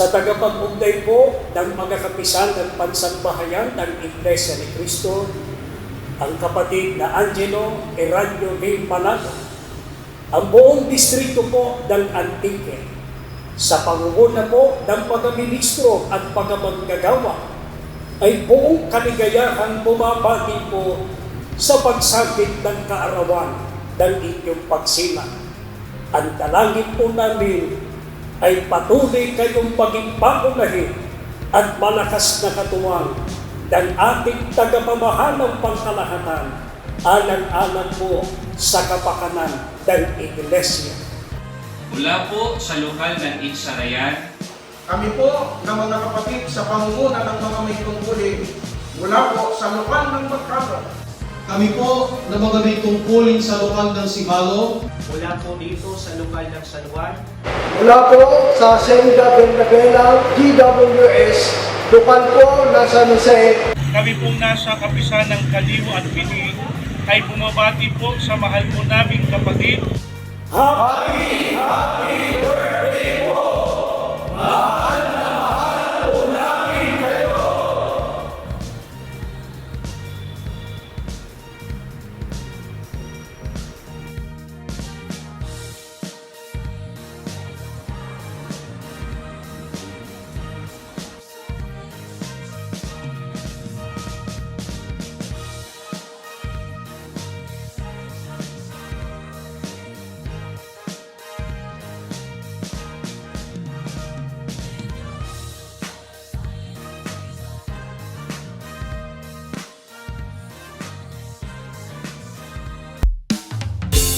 sa tagapag-ugday po ng mga kapisan ng pansambahayan ng Iglesia ni Cristo, ang kapatid na Angelo Eranio V. Palato, ang buong distrito po ng Antique, sa pangunguna po ng pagkaministro at pagkamanggagawa, ay buong kaligayahan bumabati po sa pagsakit ng kaarawan ng inyong pagsima. Ang dalangin po namin ay patuloy kayong maging paunahin at malakas na katuwang ng ating tagapamahalang pangkalahatan alang-alang po sa kapakanan ng Iglesia. Mula po sa lokal ng Igsarayan, Kami po na mga kapatid sa pangunguna ng mga may tungkulin mula po sa lokal ng Magkano. Kami po na mga may tungkulin sa lokal ng Sibalo, Mula po dito sa lokal ng San Juan, Mula po sa Senda Bendaquela, GWS, Dukan po na San Jose, Kami pong nasa kapisan ng Kaliwa at Pini ay bumabati po sa mahal po naming kapatid. Happy, happy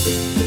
you